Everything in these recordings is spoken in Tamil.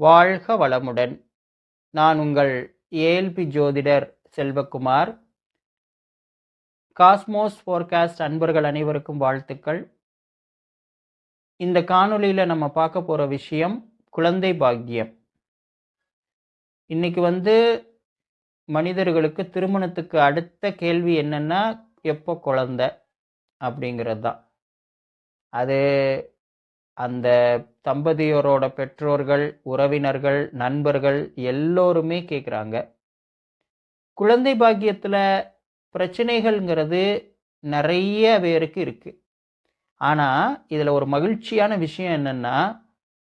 வாழ்க வளமுடன். நான் உங்கள் ஏஎல்பி ஜோதிடர் செல்வகுமார். காஸ்மோஸ் ஃபோர்காஸ்ட் அன்பர்கள் அனைவருக்கும் வாழ்த்துக்கள். இந்த காணொளியில் நம்ம பார்க்க போகிற விஷயம் குழந்தை பாக்கியம். இன்னைக்கு வந்து மனிதர்களுக்கு திருமணத்துக்கு அடுத்த கேள்வி என்னென்னா எப்போ குழந்த? அப்படிங்கிறது தான். அது அந்த தம்பதியரோட பெற்றோர்கள் உறவினர்கள் நண்பர்கள் எல்லோருமே கேட்குறாங்க குழந்தை பாக்கியத்தில் பிரச்சனைகள்ங்கிறது நிறைய பேருக்கு இருக்குது ஆனால் இதில் ஒரு மகிழ்ச்சியான விஷயம் என்னென்னா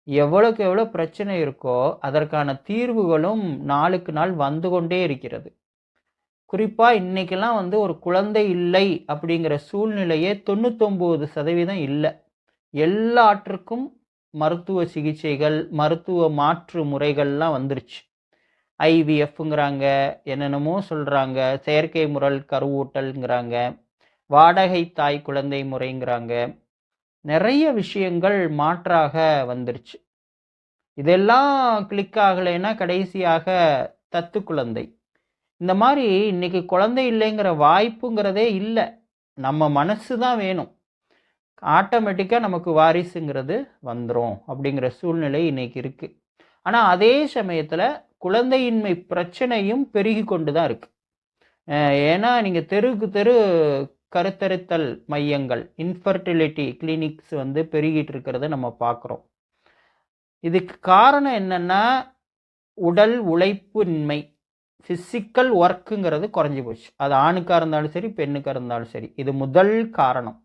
எவ்வளோக்கு எவ்வளோ பிரச்சனை இருக்கோ அதற்கான தீர்வுகளும் நாளுக்கு நாள் வந்து கொண்டே இருக்கிறது. குறிப்பாக இன்றைக்கெல்லாம் வந்து ஒரு குழந்தை இல்லை அப்படிங்கிற சூழ்நிலையே தொண்ணூத்தொம்பது சதவீதம் இல்லை. எல்லாற்றுக்கும் மருத்துவ சிகிச்சைகள் மருத்துவ மாற்று முறைகள்லாம் வந்துருச்சு. ஐவிஎஃப்ங்கிறாங்க என்னென்னமோ சொல்கிறாங்க செயற்கை முரல் கருவூட்டல்ங்கிறாங்க வாடகை தாய் குழந்தை முறைங்கிறாங்க. நிறைய விஷயங்கள் மாற்றாக வந்துருச்சு. இதெல்லாம் கிளிக் ஆகலைன்னா கடைசியாக தத்து குழந்தை. இந்த மாதிரி இன்னைக்கு குழந்தை இல்லைங்கிற வாய்ப்புங்கிறதே இல்லை. நம்ம மனசு தான் வேணும். ஆட்டோமேட்டிக்காக நமக்கு வாரிசுங்கிறது வந்துடும் அப்படிங்கிற சூழ்நிலை இன்றைக்கி இருக்குது ஆனால் அதே சமயத்தில் குழந்தையின்மை பிரச்சனையும் பெருகி கொண்டு தான் இருக்குது ஏன்னா நீங்கள் தெருக்கு தெரு கருத்தரித்தல் மையங்கள் இன்ஃபர்டிலிட்டி கிளினிக்ஸ் வந்து பெருகிட்டு இருக்கிறத நம்ம பார்க்குறோம் இதுக்கு காரணம் என்னென்னா உடல் உழைப்பின்மை ஃபிசிக்கல் ஒர்க்குங்கிறது குறைஞ்சி போச்சு. அது ஆணுக்காக இருந்தாலும் சரி பெண்ணுக்காக இருந்தாலும் சரி இது முதல் காரணம்.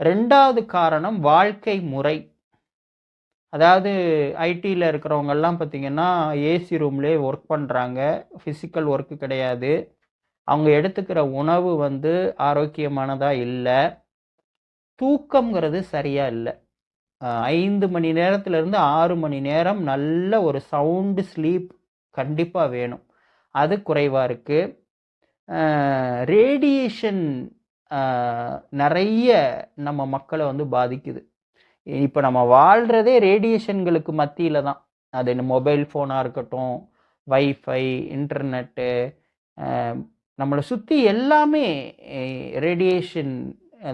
ரெண்டாவது காரணம் வாழ்க்கை முறை. அதாவது ஐடியில் இருக்கிறவங்கெல்லாம் பார்த்திங்கன்னா ஏசி ரூம்லேயே ஒர்க் பண்ணுறாங்க ஃபிசிக்கல் ஒர்க்கு கிடையாது. அவங்க எடுத்துக்கிற உணவு வந்து ஆரோக்கியமானதாக இல்லை. தூக்கம்ங்கிறது சரியாக இல்லை. ஐந்து மணி நேரத்துலேருந்து ஆறு மணி நேரம் நல்ல ஒரு சவுண்டு ஸ்லீப் கண்டிப்பாக வேணும். அது குறைவாக இருக்குது ரேடியேஷன் நிறைய நம்ம மக்களை வந்து பாதிக்குது. இப்போ நம்ம வாழ்கிறதே ரேடியேஷன்களுக்கு மத்தியில் தான். அது மொபைல் ஃபோனாக இருக்கட்டும் வைஃபை இன்டர்நெட்டு நம்மளை சுற்றி எல்லாமே ரேடியேஷன்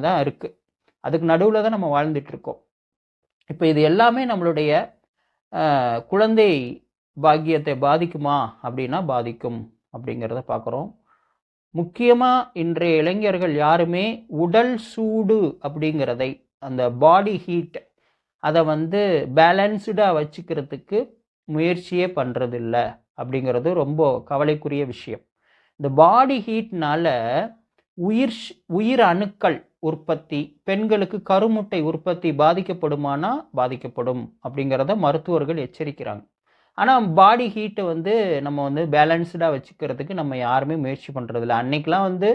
தான் இருக்குது அதுக்கு நடுவில் தான் நம்ம வாழ்ந்துட்டுருக்கோம் இப்போ இது எல்லாமே நம்மளுடைய குழந்தை பாக்கியத்தை பாதிக்குமா அப்படின்னா பாதிக்கும் அப்படிங்கிறத பார்க்குறோம் முக்கியமாக இன்றைய இளைஞர்கள் யாருமே உடல் சூடு அப்படிங்கிறதை அந்த பாடி ஹீட் அதை வந்து பேலன்ஸ்டாக வச்சுக்கிறதுக்கு முயற்சியே பண்ணுறதில்ல அப்படிங்கிறது ரொம்ப கவலைக்குரிய விஷயம். இந்த பாடி ஹீட்னால உயிர் உயிர் அணுக்கள் உற்பத்தி பெண்களுக்கு கருமுட்டை உற்பத்தி பாதிக்கப்படுமானா பாதிக்கப்படும் அப்படிங்கிறத மருத்துவர்கள் எச்சரிக்கிறாங்க. ஆனால் பாடி ஹீட்டை வந்து நம்ம வந்து பேலன்ஸ்டாக வச்சுக்கிறதுக்கு நம்ம யாருமே முயற்சி பண்ணுறதில்ல அன்றைக்கெலாம் வந்து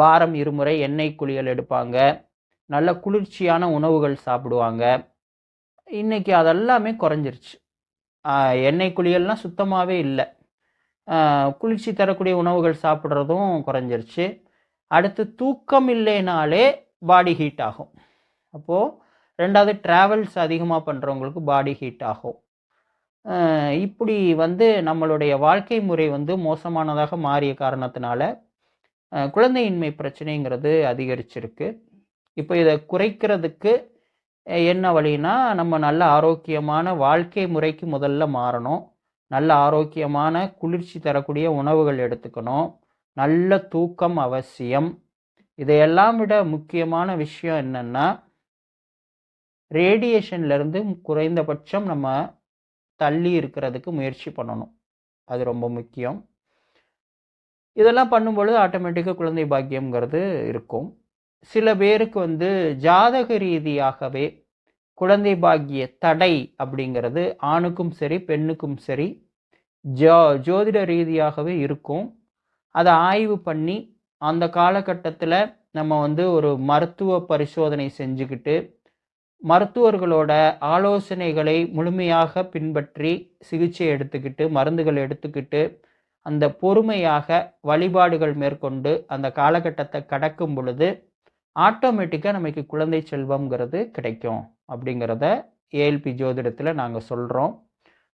வாரம் இருமுறை எண்ணெய் குளியல் எடுப்பாங்க. நல்ல குளிர்ச்சியான உணவுகள் சாப்பிடுவாங்க. இன்றைக்கி அதெல்லாமே குறைஞ்சிருச்சு. எண்ணெய் குளியல்லாம் சுத்தமாகவே இல்லை. குளிர்ச்சி தரக்கூடிய உணவுகள் சாப்பிட்றதும் குறைஞ்சிருச்சு. அடுத்து தூக்கம் இல்லைனாலே பாடி ஹீட் ஆகும். அப்போது ரெண்டாவது ட்ராவல்ஸ் அதிகமாக பண்ணுறவங்களுக்கு பாடி ஹீட் ஆகும். இப்படி வந்து நம்மளுடைய வாழ்க்கை முறை வந்து மோசமானதாக மாறிய காரணத்தினால குழந்தையின்மை பிரச்சனைங்கிறது அதிகரிச்சிருக்கு. இப்போ இதை குறைக்கிறதுக்கு என்ன வழினா நம்ம நல்ல ஆரோக்கியமான வாழ்க்கை முறைக்கு முதல்ல மாறணும். நல்ல ஆரோக்கியமான குளிர்ச்சி தரக்கூடிய உணவுகள் எடுத்துக்கணும். நல்ல தூக்கம் அவசியம். இதையெல்லாம் விட முக்கியமான விஷயம் என்னென்னா ரேடியேஷன்லேருந்து குறைந்தபட்சம் நம்ம தள்ளி இருக்கிறதுக்கு முயற்சி பண்ணணும். அது ரொம்ப முக்கியம். இதெல்லாம் பண்ணும்பொழுது ஆட்டோமேட்டிக்காக குழந்தை பாக்கியம்ங்கிறது இருக்கும். சில பேருக்கு வந்து ஜாதக ரீதியாகவே குழந்தை பாக்கிய தடை அப்படிங்கிறது ஆணுக்கும் சரி பெண்ணுக்கும் சரி ஜோ ஜோதிட ரீதியாகவே இருக்கும். அதை ஆய்வு பண்ணி அந்த காலகட்டத்தில் நம்ம வந்து ஒரு மருத்துவ பரிசோதனை செஞ்சுக்கிட்டு மருத்துவர்களோட ஆலோசனைகளை முழுமையாக பின்பற்றி சிகிச்சை எடுத்துக்கிட்டு மருந்துகள் எடுத்துக்கிட்டு அந்த பொறுமையாக வழிபாடுகள் மேற்கொண்டு அந்த காலகட்டத்தை கடக்கும் பொழுது ஆட்டோமேட்டிக்காக நமக்கு குழந்தை செல்வம்ங்கிறது கிடைக்கும் அப்படிங்கிறத ஏஎல்பி ஜோதிடத்தில் நாங்கள் சொல்கிறோம்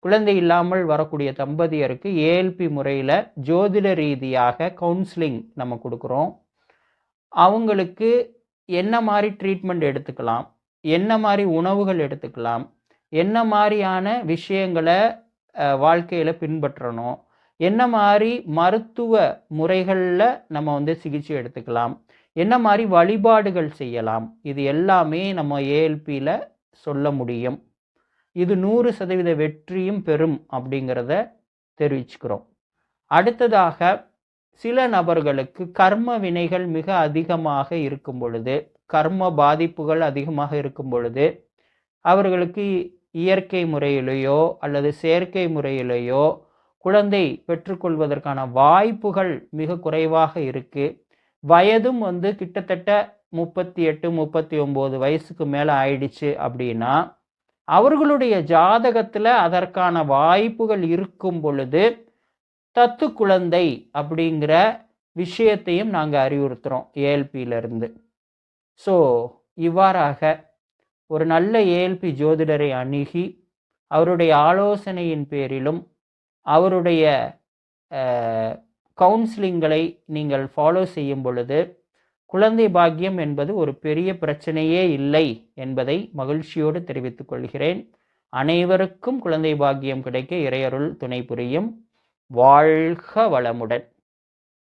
குழந்தை இல்லாமல் வரக்கூடிய தம்பதியருக்கு ஏஎல்பி முறையில் ஜோதிட ரீதியாக கவுன்சிலிங் நம்ம கொடுக்குறோம். அவங்களுக்கு என்ன மாதிரி ட்ரீட்மெண்ட் எடுத்துக்கலாம்? என்ன மாதிரி உணவுகள் எடுத்துக்கலாம்? என்ன மாதிரியான விஷயங்களை வாழ்க்கையில் பின்பற்றணும்? என்ன மாதிரி மருத்துவ முறைகளில் நம்ம வந்து சிகிச்சை எடுத்துக்கலாம்? என்ன மாதிரி வழிபாடுகள் செய்யலாம்? இது எல்லாமே நம்ம ஏஎல்பியில் சொல்ல முடியும். இது நூறு சதவீத வெற்றியும் பெறும் அப்படிங்கிறத தெரிவிச்சுக்கிறோம். அடுத்ததாக சில நபர்களுக்கு கர்ம வினைகள் மிக அதிகமாக இருக்கும் பொழுது கர்ம பாதிப்புகள் அதிகமாக இருக்கும் பொழுது அவர்களுக்கு இயற்கை முறையிலேயோ அல்லது செயற்கை முறையிலேயோ குழந்தை பெற்றுக்கொள்வதற்கான வாய்ப்புகள் மிக குறைவாக இருக்கு. வயதும் வந்து கிட்டத்தட்ட முப்பத்தி எட்டு முப்பத்தி ஒம்பது வயசுக்கு மேலே ஆயிடுச்சு அப்படின்னா அவர்களுடைய ஜாதகத்தில் அதற்கான வாய்ப்புகள் இருக்கும் பொழுது தத்து குழந்தை அப்படிங்கிற விஷயத்தையும் நாங்கள் அறிவுறுத்துகிறோம் ஏஎல்பியிலிருந்து ஸோ இவ்வாறாக ஒரு நல்ல ஏஎல்பி ஜோதிடரை அணுகி அவருடைய ஆலோசனையின் பேரிலும் அவருடைய கவுன்சிலிங்களை நீங்கள் ஃபாலோ செய்யும் பொழுது குழந்தை பாக்கியம் என்பது ஒரு பெரிய பிரச்சனையே இல்லை என்பதை மகிழ்ச்சியோடு தெரிவித்துக் கொள்கிறேன். அனைவருக்கும் குழந்தை பாக்கியம் கிடைக்க இறையருள் துணை புரியும். வாழ்க வளமுடன்.